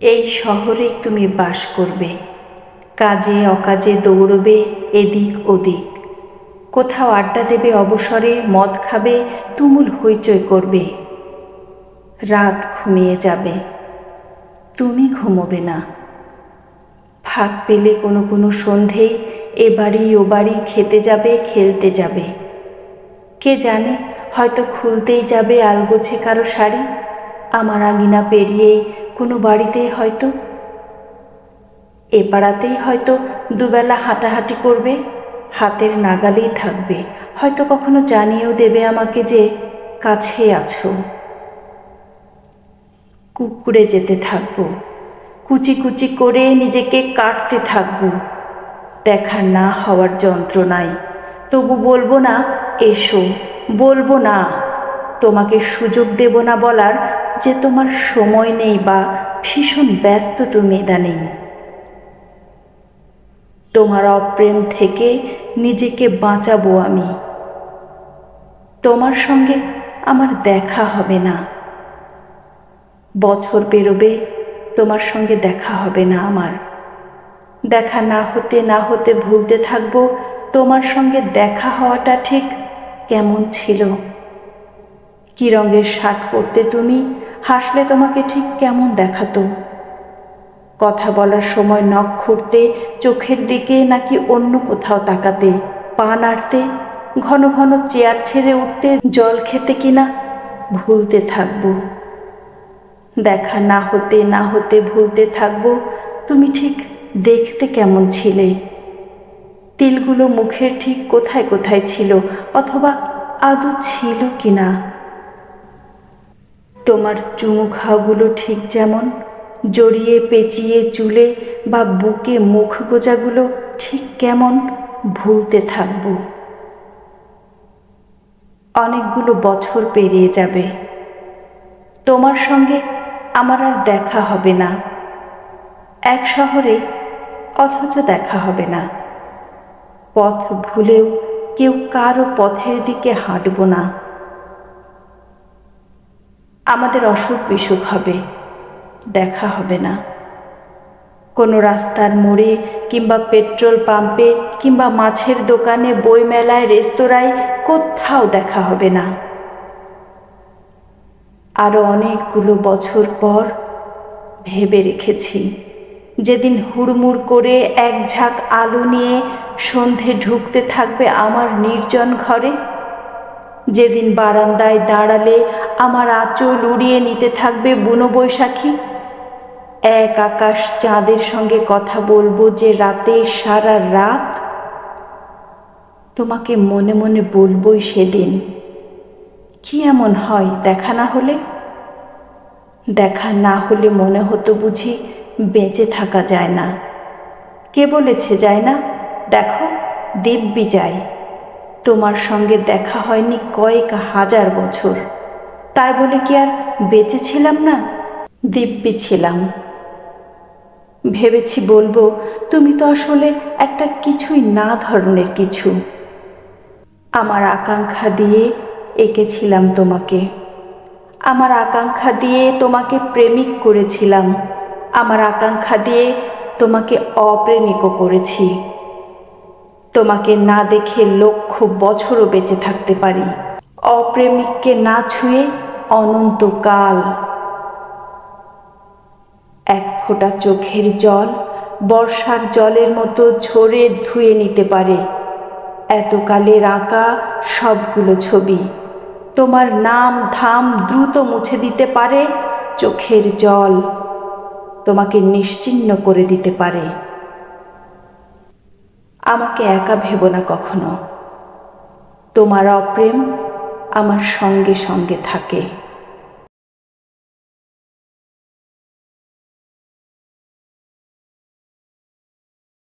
এই শহরেই তুমি বাস করবে। কাজে, অকাজে দৌড়বে এদিক ওদিক। কোথাও আড্ডা দেবে অবসরে, মদ খাবে, তুমুল হইচই করবে। রাত ঘুমিয়ে যাবে। তুমি ঘুমোবে না। ফাঁক পেলে কোনো কোনো সন্ধেই এ বাড়ি ও বাড়ি খেতে যাবে, খেলতে যাবে। কে জানে, হয়তো খুলতেই যাবে আলগোছে কারও শাড়ি। আমার আঙিনা পেরিয়েই কোনো বাড়িতেই হয়তো, এ পাড়াতেই হয়তো দুবেলা হাঁটাহাঁটি করবে, হাতের নাগালেই থাকবে। হয়তো কখনো জানিয়েও দেবে আমাকে যে কাছে আছো। কুকুরে যেতে থাকব, কুচি কুচি করে নিজেকে কাটতে থাকব। দেখা না হওয়ার যন্ত্রণায় তবু বলব না, এসো, বলব না। তোমাকে সুযোগ দেব না বলার যে তোমার সময় নেই বা ভীষণ ব্যস্ত তুমি ইদানিং। তোমার অপ্রেম থেকে নিজেকে বাঁচাবো আমি। তোমার সঙ্গে আমার দেখা হবে না। বছর পেরোবে, তোমার সঙ্গে দেখা হবে না আমার। দেখা না হতে না হতে ভুলতে থাকব, তোমার সঙ্গে দেখা হওয়াটা ঠিক কেমন ছিল? কি রঙের শার্ট পরতে তুমি হাসলে তোমাকে ঠিক কেমন দেখাতো? কথা বলার সময় নখ খুঁড়তে, চোখের দিকে নাকি অন্য কোথাও তাকাতে, পা নাড়তে, ঘন ঘন চেয়ার ছেড়ে উঠতে, জল খেতে কিনা ভুলতে থাকব। দেখা না হতে না হতে ভুলতে থাকব। তুমি ঠিক দেখতে কেমন ছিলে? তিলগুলো মুখের ঠিক কোথায় কোথায় ছিল? অথবা আদৌ ছিল কি না তোমার চুমু খাওয়াগুলো ঠিক যেমন? জড়িয়ে পেঁচিয়ে চুলে বা বুকে মুখ গোজাগুলো ঠিক কেমন? ভুলতে থাকব। অনেকগুলো বছর পেরিয়ে যাবে। তোমার সঙ্গে আমার আর দেখা হবে না। এক শহরে অথচ দেখা হবে না। পথ ভুলেও কেউ কারও পথের দিকে হাঁটব না। আমাদের অসুখ বিসুখ হবে, দেখা হবে না। কোনো রাস্তার মোড়ে কিংবা পেট্রোল পাম্পে কিংবা মাছের দোকানে বইমেলায়, রেস্তোরাঁয় কোথাও দেখা হবে না। আরও অনেকগুলো বছর পর ভেবে রেখেছি, যেদিন হুড়মুড় করে এক ঝাঁক আলো নিয়ে সন্ধে ঢুকতে থাকবে আমার নির্জন ঘরে, যেদিন বারান্দায় দাঁড়ালে আমার আঁচল উড়িয়ে নিতে থাকবে বুনো বৈশাখী এক আকাশ চাঁদের সঙ্গে কথা বলব যে রাতে সারা রাত। তোমাকে মনে মনে বলবই সেদিন। কি এমন হয় দেখা না হলে? দেখা না হলে মনে হতো বুঝি বেঁচে থাকা যায় না। কে বলেছে যায় না? দেখো, দিব্যি যায়। তোমার সঙ্গে দেখা হয়নি কয়েক হাজার বছর। তাই বলে কি আর বেঁচে ছিলাম না? দিব্যি ছিলাম। ভেবেছি বলব, তুমি তো আসলে একটা কিছুই না ধরনের কিছু। আমার আকাঙ্ক্ষা দিয়ে এঁকেছিলাম তোমাকে। আমার আকাঙ্ক্ষা দিয়ে তোমাকে প্রেমিক করেছিলাম। আমার আকাঙ্ক্ষা দিয়ে তোমাকে অপ্রেমিকও করেছি। তোমাকে না দেখে লক্ষ বছরও বেঁচে থাকতে পারি। অপ্রেমিককে না ছুঁয়ে অনন্তকাল। এক ফোঁটা চোখের জল বর্ষার জলের মতো ঝরে ধুয়ে নিতে পারে। এতকালের আঁকা সবগুলো ছবি। তোমার নাম ধাম দ্রুত মুছে দিতে পারে চোখের জল। তোমাকে নিশ্চিন্ন করে দিতে পারে। আমাকে একা ভেব না কখনো। তোমার অপ্রেম আমার সঙ্গে সঙ্গে থাকে।